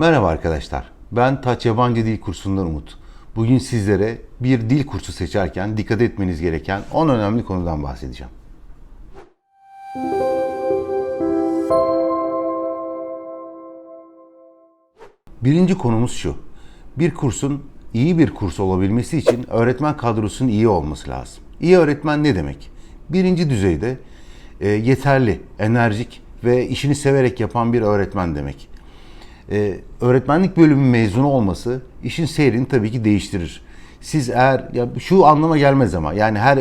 Merhaba arkadaşlar. Ben Taç Yabancı Dil Kursu'ndan Umut. Bugün sizlere bir dil kursu seçerken dikkat etmeniz gereken 10 önemli konudan bahsedeceğim. Birinci konumuz şu. Bir kursun iyi bir kurs olabilmesi için öğretmen kadrosunun iyi olması lazım. İyi öğretmen ne demek? Birinci düzeyde e, yeterli, enerjik ve işini severek yapan bir öğretmen demek. E, öğretmenlik bölümü mezunu olması işin seyrini tabii ki değiştirir. Siz eğer ya şu anlama gelmez ama yani her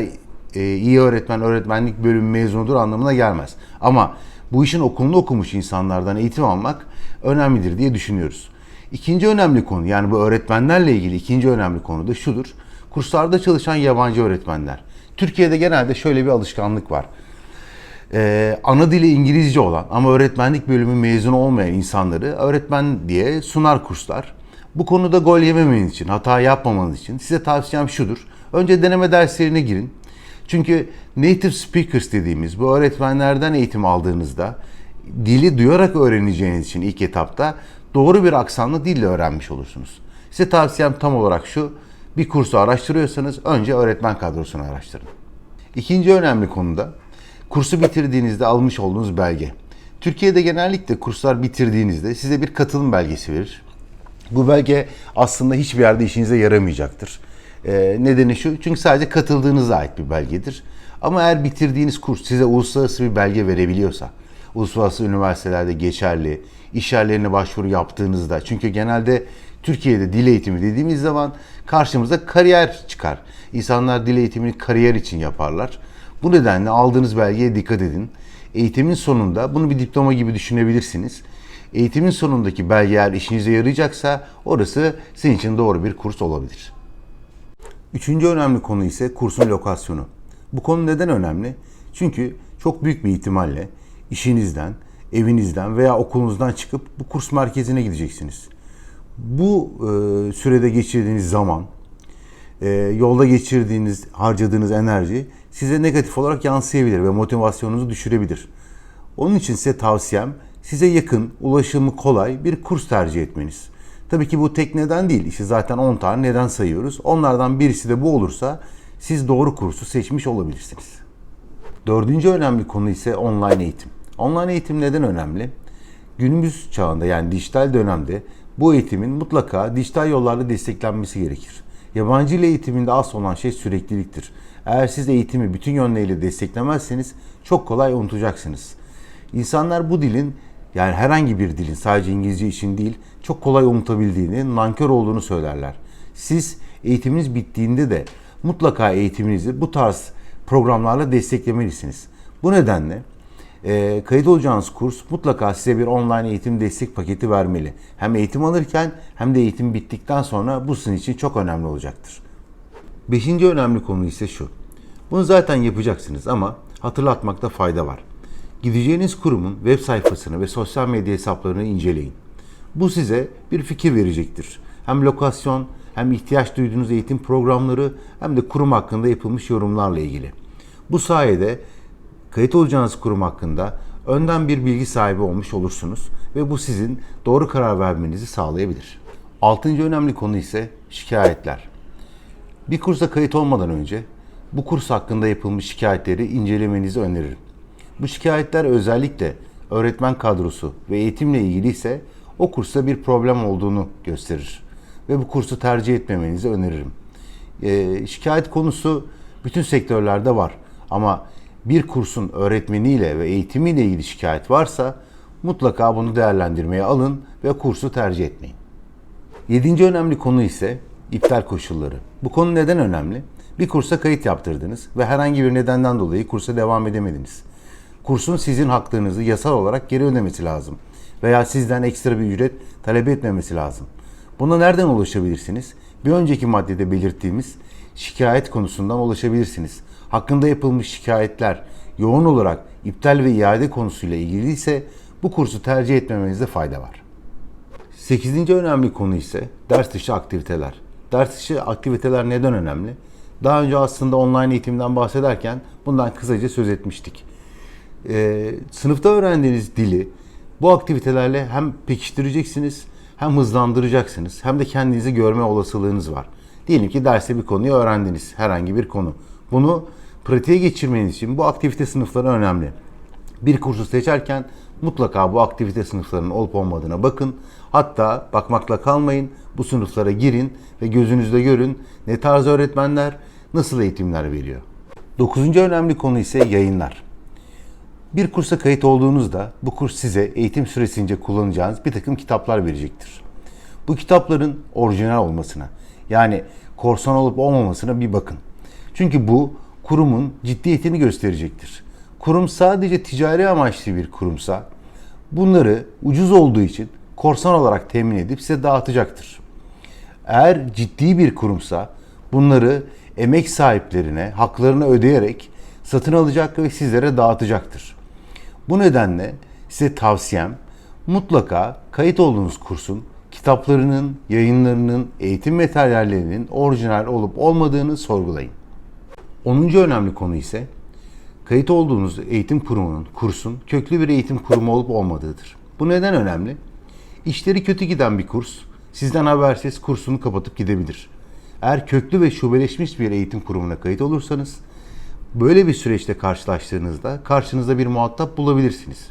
e, iyi öğretmen öğretmenlik bölümü mezunudur anlamına gelmez. Ama bu işin okulunu okumuş insanlardan eğitim almak önemlidir diye düşünüyoruz. İkinci önemli konu yani bu öğretmenlerle ilgili ikinci önemli konu da şudur. Kurslarda çalışan yabancı öğretmenler. Türkiye'de genelde şöyle bir alışkanlık var. Ee, ana dili İngilizce olan ama öğretmenlik bölümü mezunu olmayan insanları öğretmen diye sunar kurslar. Bu konuda gol yememeniz için, hata yapmamanız için size tavsiyem şudur. Önce deneme derslerine girin. Çünkü native speakers dediğimiz bu öğretmenlerden eğitim aldığınızda dili duyarak öğreneceğiniz için ilk etapta doğru bir aksanlı dille öğrenmiş olursunuz. Size tavsiyem tam olarak şu. Bir kursu araştırıyorsanız önce öğretmen kadrosunu araştırın. İkinci önemli konuda kursu bitirdiğinizde almış olduğunuz belge. Türkiye'de genellikle kurslar bitirdiğinizde size bir katılım belgesi verir. Bu belge aslında hiçbir yerde işinize yaramayacaktır. Ee, nedeni şu, çünkü sadece katıldığınıza ait bir belgedir. Ama eğer bitirdiğiniz kurs size uluslararası bir belge verebiliyorsa, uluslararası üniversitelerde geçerli, iş yerlerine başvuru yaptığınızda, çünkü genelde Türkiye'de dil eğitimi dediğimiz zaman karşımıza kariyer çıkar. İnsanlar dil eğitimini kariyer için yaparlar. Bu nedenle aldığınız belgeye dikkat edin. Eğitimin sonunda bunu bir diploma gibi düşünebilirsiniz. Eğitimin sonundaki belge eğer işinize yarayacaksa orası sizin için doğru bir kurs olabilir. Üçüncü önemli konu ise kursun lokasyonu. Bu konu neden önemli? Çünkü çok büyük bir ihtimalle işinizden, evinizden veya okulunuzdan çıkıp bu kurs merkezine gideceksiniz. Bu e, sürede geçirdiğiniz zaman, e, yolda geçirdiğiniz, harcadığınız enerji size negatif olarak yansıyabilir ve motivasyonunuzu düşürebilir. Onun için size tavsiyem size yakın, ulaşımı kolay bir kurs tercih etmeniz. Tabii ki bu tek neden değil. İşte zaten 10 tane neden sayıyoruz. Onlardan birisi de bu olursa siz doğru kursu seçmiş olabilirsiniz. Dördüncü önemli konu ise online eğitim. Online eğitim neden önemli? Günümüz çağında yani dijital dönemde bu eğitimin mutlaka dijital yollarla desteklenmesi gerekir. Yabancı dil eğitiminde asıl olan şey sürekliliktir. Eğer siz eğitimi bütün yönleriyle desteklemezseniz çok kolay unutacaksınız. İnsanlar bu dilin yani herhangi bir dilin sadece İngilizce için değil çok kolay unutabildiğini, nankör olduğunu söylerler. Siz eğitiminiz bittiğinde de mutlaka eğitiminizi bu tarz programlarla desteklemelisiniz. Bu nedenle e, kayıt olacağınız kurs mutlaka size bir online eğitim destek paketi vermeli. Hem eğitim alırken hem de eğitim bittikten sonra bu sizin için çok önemli olacaktır. Beşinci önemli konu ise şu. Bunu zaten yapacaksınız ama hatırlatmakta fayda var. Gideceğiniz kurumun web sayfasını ve sosyal medya hesaplarını inceleyin. Bu size bir fikir verecektir. Hem lokasyon, hem ihtiyaç duyduğunuz eğitim programları hem de kurum hakkında yapılmış yorumlarla ilgili. Bu sayede kayıt olacağınız kurum hakkında önden bir bilgi sahibi olmuş olursunuz ve bu sizin doğru karar vermenizi sağlayabilir. Altıncı önemli konu ise şikayetler. Bir kursa kayıt olmadan önce bu kurs hakkında yapılmış şikayetleri incelemenizi öneririm. Bu şikayetler özellikle öğretmen kadrosu ve eğitimle ilgili ise o kursta bir problem olduğunu gösterir ve bu kursu tercih etmemenizi öneririm. E, şikayet konusu bütün sektörlerde var ama bir kursun öğretmeniyle ve eğitimiyle ilgili şikayet varsa mutlaka bunu değerlendirmeye alın ve kursu tercih etmeyin. Yedinci önemli konu ise iptal koşulları. Bu konu neden önemli? Bir kursa kayıt yaptırdınız ve herhangi bir nedenden dolayı kursa devam edemediniz. Kursun sizin haklarınızı yasal olarak geri ödemesi lazım veya sizden ekstra bir ücret talep etmemesi lazım. Buna nereden ulaşabilirsiniz? Bir önceki maddede belirttiğimiz şikayet konusundan ulaşabilirsiniz. Hakkında yapılmış şikayetler yoğun olarak iptal ve iade konusuyla ilgili ise bu kursu tercih etmemenizde fayda var. Sekizinci önemli konu ise ders dışı aktiviteler. Ders dışı aktiviteler neden önemli? Daha önce aslında online eğitimden bahsederken bundan kısaca söz etmiştik. Ee, sınıfta öğrendiğiniz dili bu aktivitelerle hem pekiştireceksiniz hem hızlandıracaksınız hem de kendinizi görme olasılığınız var. Diyelim ki derste bir konuyu öğrendiniz. Herhangi bir konu. Bunu pratiğe geçirmeniz için bu aktivite sınıfları önemli. Bir kursu seçerken mutlaka bu aktivite sınıflarının olup olmadığına bakın. Hatta bakmakla kalmayın. Bu sınıflara girin ve gözünüzde görün ne tarz öğretmenler nasıl eğitimler veriyor. Dokuzuncu önemli konu ise yayınlar. Bir kursa kayıt olduğunuzda bu kurs size eğitim süresince kullanacağınız bir takım kitaplar verecektir. Bu kitapların orijinal olmasına yani korsan olup olmamasına bir bakın. Çünkü bu kurumun ciddiyetini gösterecektir. Kurum sadece ticari amaçlı bir kurumsa bunları ucuz olduğu için korsan olarak temin edip size dağıtacaktır. Eğer ciddi bir kurumsa bunları emek sahiplerine haklarını ödeyerek satın alacak ve sizlere dağıtacaktır. Bu nedenle size tavsiyem mutlaka kayıt olduğunuz kursun kitaplarının, yayınlarının, eğitim materyallerinin orijinal olup olmadığını sorgulayın. 10. önemli konu ise kayıt olduğunuz eğitim kurumunun, kursun köklü bir eğitim kurumu olup olmadığıdır. Bu neden önemli? İşleri kötü giden bir kurs sizden habersiz kursunu kapatıp gidebilir. Eğer köklü ve şubeleşmiş bir eğitim kurumuna kayıt olursanız böyle bir süreçte karşılaştığınızda karşınızda bir muhatap bulabilirsiniz.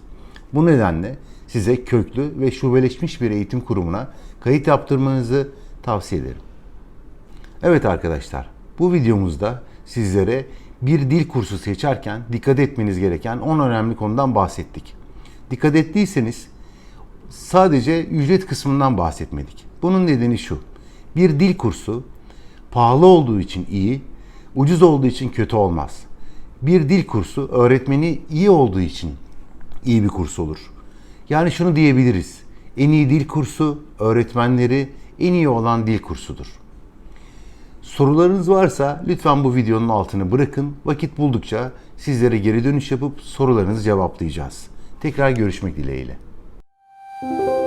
Bu nedenle size köklü ve şubeleşmiş bir eğitim kurumuna kayıt yaptırmanızı tavsiye ederim. Evet arkadaşlar, bu videomuzda sizlere bir dil kursu seçerken dikkat etmeniz gereken 10 önemli konudan bahsettik. Dikkat ettiyseniz sadece ücret kısmından bahsetmedik. Bunun nedeni şu. Bir dil kursu pahalı olduğu için iyi, ucuz olduğu için kötü olmaz. Bir dil kursu öğretmeni iyi olduğu için iyi bir kurs olur. Yani şunu diyebiliriz. En iyi dil kursu öğretmenleri en iyi olan dil kursudur. Sorularınız varsa lütfen bu videonun altını bırakın. Vakit buldukça sizlere geri dönüş yapıp sorularınızı cevaplayacağız. Tekrar görüşmek dileğiyle. Müzik